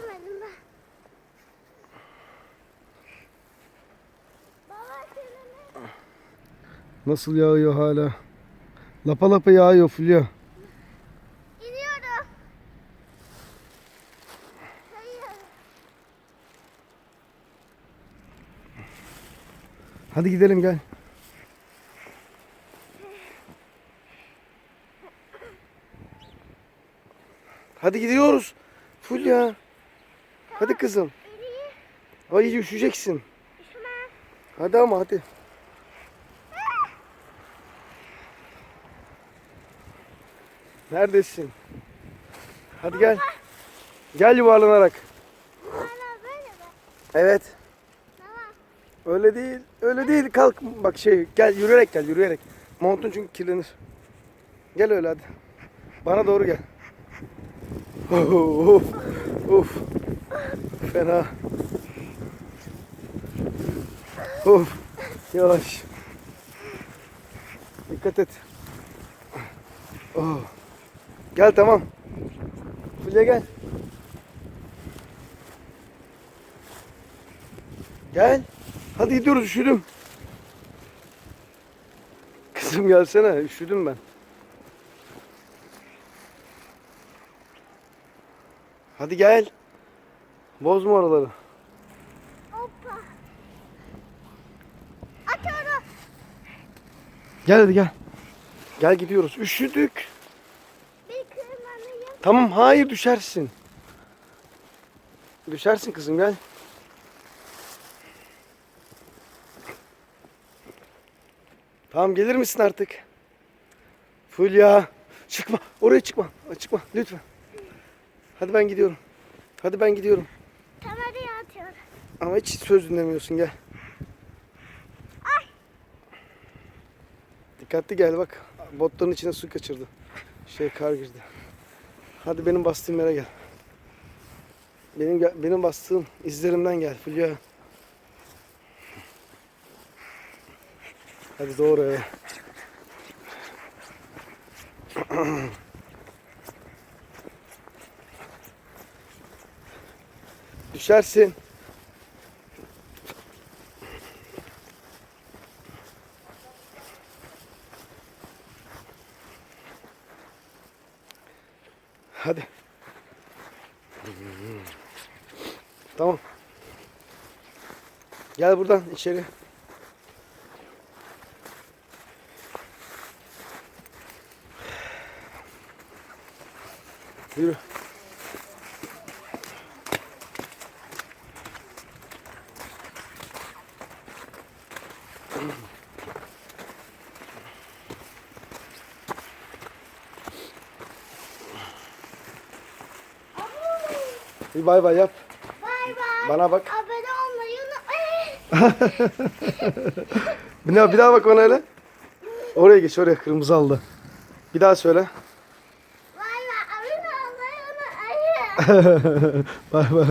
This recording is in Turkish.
üşümedim ben. Nasıl yağıyor hala? Lapa lapa yağıyor Fulya. iniyorum. Hayır. Hadi gidelim gel. Hadi gidiyoruz. Fulya. Hadi kızım. Ay üşüyeceksin. Üşüme. Hadi ama hadi. Neredesin? Hadi gel. Gel yuvarlanarak. Evet. Öyle değil. Öyle değil. Kalk bak şey gel yürüyerek gel yürüyerek. Montun çünkü kirlenir. Gel öyle hadi. Bana doğru gel. Of. Of. Fena. Of. Yavaş. Dikkat et. Oh. Gel tamam. Fulya gel. Gel. Hadi gidiyoruz üşüdüm. Kızım gelsene üşüdüm ben. Hadi gel. Bozma oraları. Hoppa. Atıyorum. Gel hadi gel. Gel gidiyoruz. Üşüdük. Bir kırmalıyım. Tamam hayır düşersin. Düşersin kızım gel. Tamam gelir misin artık? Fulya. Çıkma. Oraya çıkma. Çıkma lütfen. Hadi ben gidiyorum. Hadi ben gidiyorum. Ama hiç söz dinlemiyorsun gel. Ay. Dikkatli gel bak. Botların içine su kaçırdı. Şey kar girdi. Hadi benim bastığım yere gel. Benim benim bastığım izlerimden gel Fulya. Hadi doğru eve. Düşersin. Hadi. Tamam. Gel buradan içeri. Yürü. Bir bay bay yap. Bay bay. Bana bak. Abone olmayı unutmayın. Bir daha, bir daha bak ona öyle. Oraya geç oraya kırmızı aldı. Bir daha söyle. Bay bay. Abone olmayı unutmayın. bay bay.